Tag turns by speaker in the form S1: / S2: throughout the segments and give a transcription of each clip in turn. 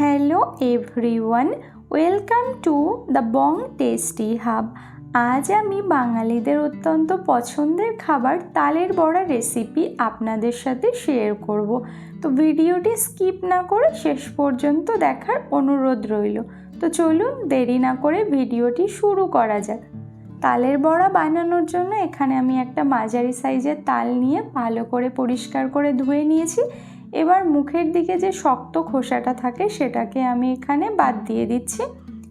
S1: Hello everyone welcome to the Bong tasty hub আজ আমি বাঙালিদের অত্যন্ত পছন্দের খাবার তালের বড়া রেসিপি আপনাদের সাথে শেয়ার করব। তো ভিডিওটি স্কিপ না করে শেষ পর্যন্ত দেখার অনুরোধ রইল। তো চলুন দেরি না করে ভিডিওটি শুরু করা যাক। তালের বড়া বানানোর জন্য এখানে আমি একটা মাঝারি সাইজের তাল নিয়ে ভালো করে পরিষ্কার করে ধুয়ে নিয়েছি। এবার মুখের দিকে যে শক্ত খোসাটা থাকে সেটাকে আমি এখানে বাদ দিয়ে দিচ্ছি।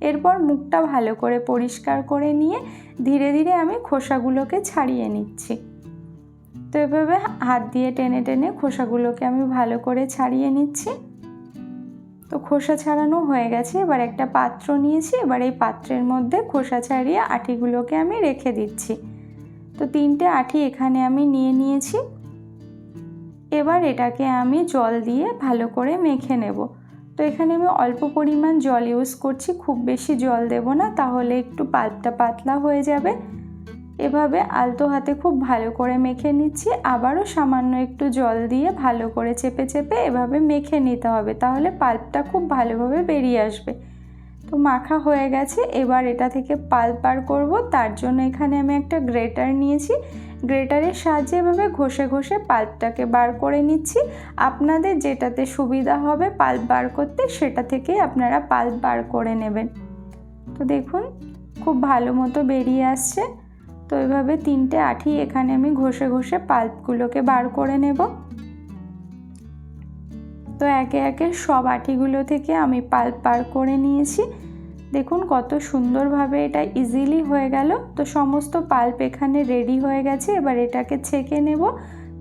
S1: এরপর মুখটা ভালো করে পরিষ্কার করে নিয়ে ধীরে ধীরে আমি খোসাগুলোকে ছাড়িয়ে নিচ্ছি। তো এভাবে হাত দিয়ে টেনে টেনে খোসাগুলোকে আমি ভালো করে ছাড়িয়ে নিচ্ছি। তো খোসা ছাড়ানো হয়ে গেছে। এবার একটা পাত্র নিয়েছি। এবার এই পাত্রের মধ্যে খোসা ছাড়িয়ে আটিগুলোকে আমি রেখে দিচ্ছি। তো তিনটে আটি এখানে আমি নিয়ে নিয়েছি। এবার এটাকে আমি জল দিয়ে ভালো করে মেখে নেব। তো এখানে আমি অল্প পরিমাণ জল ইউজ করছি। খুব বেশি জল দেব না, তাহলে একটু পাতটা পাতলা হয়ে যাবে। এভাবে আলতো হাতে খুব ভালো করে মেখে নিচ্ছি। আবারও সামান্য একটু জল দিয়ে ভালো করে চেপে চেপে এভাবে মেখে নিতে হবে, তাহলে পাল্পটা খুব ভালোভাবে বেরিয়ে আসবে। তো মাখা হয়ে গেছে, এবার এটা থেকে পাল্প বার করব। তার জন্য এখানে আমি একটা গ্রেটার নিয়েছি। গ্রেটারের সাহায্যে এভাবে ঘষে ঘষে পাল্পটাকে বার করে নিচ্ছি। আপনাদের যেটাতে সুবিধা হবে পাল্প বার করতে, সেটা থেকেই আপনারা পাল্প বার করে নেবেন। তো দেখুন, খুব ভালো মতো বেরিয়ে আসছে। তো এভাবে তিনটে আঠি এখানে আমি ঘষে ঘষে পাল্পগুলোকে বার করে নেব। তো একে একে সব আঠিগুলো থেকে আমি পাল্প বার করে নিয়েছি। দেখুন কত সুন্দরভাবে এটা ইজিলি হয়ে গেল। তো সমস্ত পাল্প এখানে রেডি হয়ে গেছে, এবার এটাকে ছেঁকে নেব।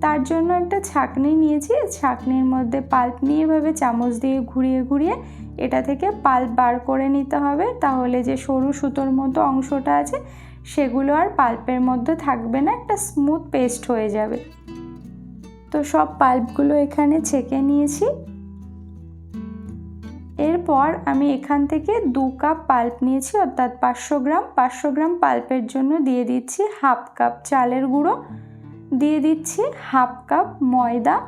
S1: তার জন্য একটা ছাকনি নিয়েছি। ছাকনির মধ্যে পাল্প নিয়ে এভাবে চামচ দিয়ে ঘুরিয়ে ঘুরিয়ে এটা থেকে পাল্প বার করে নিতে হবে। তাহলে যে সরু সুতোর মতো অংশটা আছে সেগুলো আর পাল্পের মধ্যে থাকবে না, একটা স্মুথ পেস্ট হয়ে যাবে। তো সব পাল্পগুলো এখানে ছেঁকে নিয়েছি। এরপর আমি এখান থেকে দু কাপ পাল্প নিয়েছি, অর্থাৎ পাঁচশো গ্রাম। পাঁচশো গ্রাম পাল্পের জন্য দিয়ে দিচ্ছি হাফ কাপ চালের গুঁড়ো। দিয়ে দিচ্ছি হাফ কাপ ময়দা।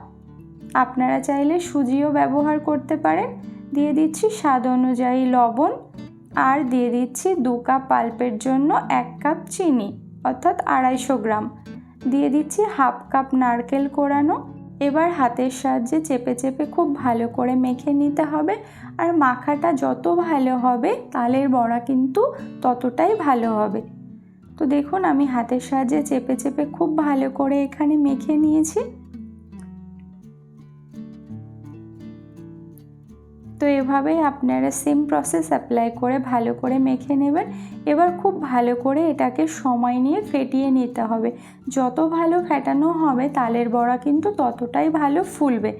S1: আপনারা চাইলে সুজিও ব্যবহার করতে পারেন। দিয়ে দিচ্ছি স্বাদ অনুযায়ী লবণ। আর দিয়ে দিচ্ছি দু কাপ পাল্পের জন্য এক কাপ চিনি, অর্থাৎ আড়াইশো গ্রাম। দিয়ে দিচ্ছি হাফ কাপ নারকেল কোরানো। এবার হাতের সাহায্যে চেপে চেপে খুব ভালো করে মেখে নিতে হবে। আর মাখাটা যত ভালো হবে, তালের বড়া কিন্তু ততটাই ভালো হবে। তো দেখুন, আমি হাতের সাহায্যে চেপে চেপে খুব ভালো করে এখানে মেখে নিয়েছি। তো এভাবেই আপনারা সেম প্রসেস অ্যাপ্লাই করে ভালো করে মেখে নেবেন। এবার খুব ভালো করে এটাকে সময় নিয়ে ফেটিয়ে নিতে হবে। যত ভালো ফেটানো হবে, তালের বড়া কিন্তু ততটাই ভালো ফুলবে।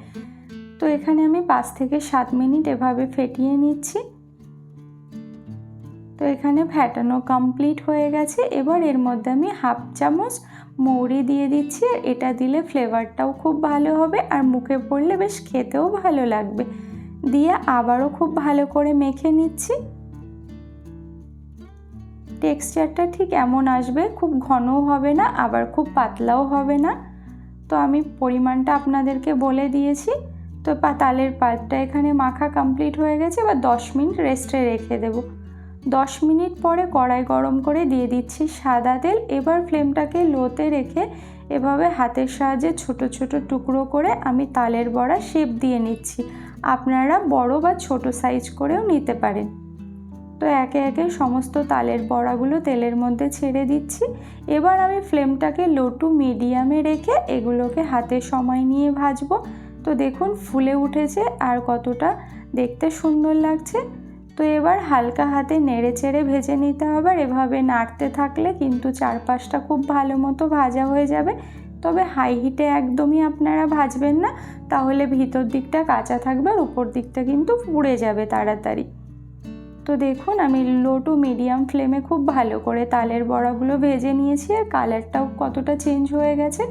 S1: তো এখানে আমি পাঁচ থেকে সাত মিনিট এভাবে ফেটিয়ে নিচ্ছি। তো এখানে ফ্যাটানো কমপ্লিট হয়ে গেছে। এবার এর মধ্যে আমি হাফ চামচ মৌরি দিয়ে দিচ্ছি। এটা দিলে ফ্লেভারটাও খুব ভালো হবে আর মুখে পড়লে বেশ খেতেও ভালো লাগবে। দিয়ে আবারও খুব ভালো করে মেখে নিচ্ছি। টেক্সচারটা ঠিক এমন আসবে, খুব ঘনও হবে না, আবার খুব পাতলাও হবে না। তো আমি পরিমাণটা আপনাদেরকে বলে দিয়েছি। তো তালের পাতটা এখানে মাখা কমপ্লিট হয়ে গেছে, এবার দশ মিনিট রেস্টে রেখে দেব। দশ মিনিট পরে কড়াই গরম করে দিয়ে দিচ্ছি সাদা তেল। এবার ফ্লেমটাকে লোতে রেখে এভাবে হাতের সাহায্যে ছোট ছোট টুকরো করে আমি তালের বড়া শেপ দিয়ে নিচ্ছি। আপনারা বড় বা ছোট সাইজ করেও নিতে পারেন। তো একে একে সমস্ত তালের বড়াগুলো তেলের মধ্যে ছেড়ে দিচ্ছি। এবার আমি ফ্লেমটাকে লো টু মিডিয়ামে রেখে এগুলোকে হাতে সময় নিয়ে ভাজবো। তো দেখুন ফুলে উঠেছে আর কতটা দেখতে সুন্দর লাগছে। তো এবার হালকা হাতে নেড়ে চেড়ে ভেজে নিতে হবে। আর এভাবে নাড়তে থাকলে কিন্তু চারপাশটা খুব ভালো মতো ভাজা হয়ে যাবে। তবে হাই হিটে একদমই আপনারা ভাজবেন না। তাহলে ভিতর দিকটা কাঁচা থাকবে আর উপর দিকটা কিন্তু পুড়ে যাবে তাড়াতাড়ি। তো দেখুন, আমি লো টু মিডিয়াম ফ্লেমে খুব ভালো করে তালের বড়াগুলো ভেজে নিয়েছি আর কালারটাও কতটা চেঞ্জ হয়ে গেছে।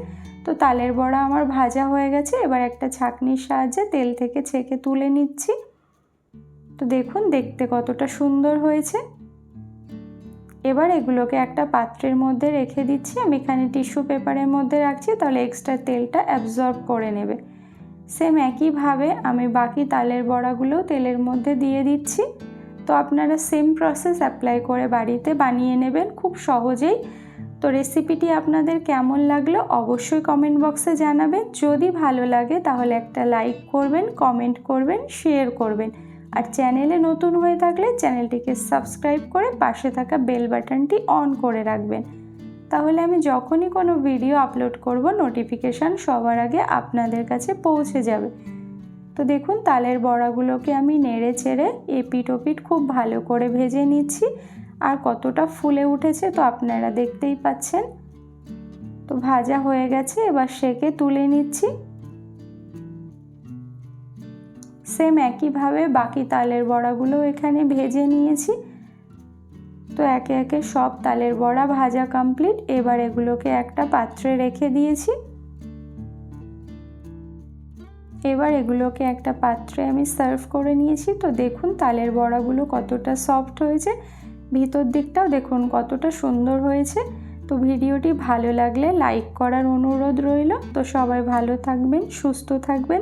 S1: তো তালের বড়া আমার ভাজা হয়ে গেছে। এবার একটা ছাঁকনির সাহায্যে তেল থেকে ছেঁকে তুলে নিচ্ছি। তো দেখুন, দেখতে কতটা সুন্দর হয়েছে। এবার এগুলোকে একটা পাত্রের মধ্যে রেখে দিচ্ছি। আমি এখানে টিস্যু পেপারের মধ্যে রাখছি, তাহলে এক্সট্রা তেলটা অ্যাবজর্ব করে নেবে। সেম একইভাবে আমি বাকি তালের বড়াগুলো তেলের মধ্যে দিয়ে দিচ্ছি। তো আপনারা সেম প্রসেস অ্যাপ্লাই করে বাড়িতে বানিয়ে নেবেন খুব সহজেই। তো রেসিপিটি আপনাদের কেমন লাগল অবশ্যই কমেন্ট বক্সে জানাবেন। যদি ভালো লাগে তাহলে একটা লাইক করবেন, কমেন্ট করবেন, শেয়ার করবেন। আর চ্যানেলে নতুন হয়ে থাকলে চ্যানেলটিকে সাবস্ক্রাইব করে পাশে থাকা বেল বাটনটি অন করে রাখবেন। তাহলে আমি যখনই কোনো ভিডিও আপলোড করব, নোটিফিকেশান সবার আগে আপনাদের কাছে পৌঁছে যাবে। তো দেখুন, তালের বড়াগুলোকে আমি নেড়ে চেড়ে এপিট ওপিট খুব ভালো করে ভেজে নিচ্ছি। আর কতটা ফুলে উঠেছে তো আপনারা দেখতেই পাচ্ছেন। তো ভাজা হয়ে গেছে, এবার সেকে তুলে নিচ্ছি। সেম একইভাবে বাকি তালের বড়াগুলো এখানে ভেজে নিয়েছি। তো একে একে সব তালের বড়া ভাজা কমপ্লিট এবার এগুলোকে একটা পাত্রে রেখে দিয়েছি। এবার এগুলোকে একটা পাত্রে আমি সার্ভ করে নিয়েছি। তো দেখুন তালের বড়াগুলো কতটা সফট হয়েছে। ভিতর দিকটাও দেখুন কতটা সুন্দর হয়েছে। তো ভিডিওটি ভালো লাগলে লাইক করার অনুরোধ রইল। তো সবাই ভালো থাকবেন, সুস্থ থাকবেন।